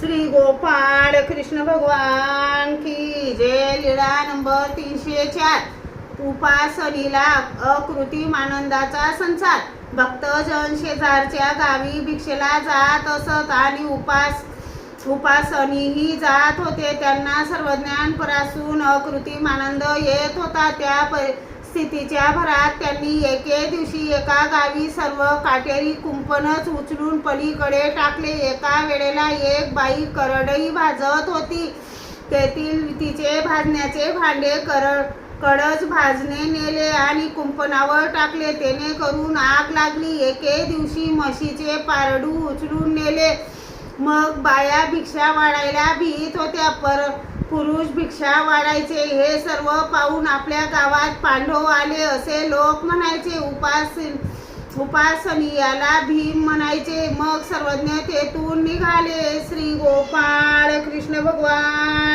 श्री गोपाळ कृष्ण भगवान की जय लीळा नंबर तीनशे चार. उपासनीला अकृत्रिम आनंदाचा संसार. भक्तजन शेजारच्या गावी भिक्षेला जात असत आणि उपास उपासनीही जात होते. त्यांना सर्वज्ञानपरासून अकृत्रिम आनंद येत होता. त्या परिस्थितीच्या भरात त्यांनी एके दिवशी एका गावी सर्व काटेरी कुंपणच उचलून पलीकडे टाकले. एका वेळेला एक बाई करडई भाजत होती. तेथील तिचे भाजण्याचे भांडे करड कडच भाजणे नेले आणि कुंपणावर टाकले. तेने करून आग लागली. एके दिवशी म्हशीचे पारडू उचलून नेले. मग बाया भिक्षा वाढायला भीत होत्या. पर पुरुष भिक्षा वाढायचे हे सर्व पाहून आपल्या गावात पांडव आले असे लोक म्हणायचे उपास उपासनीयाला भीम म्हणायचे. मग सर्वज्ञ तेथून निघाले. श्री गोपाळ कृष्ण भगवान.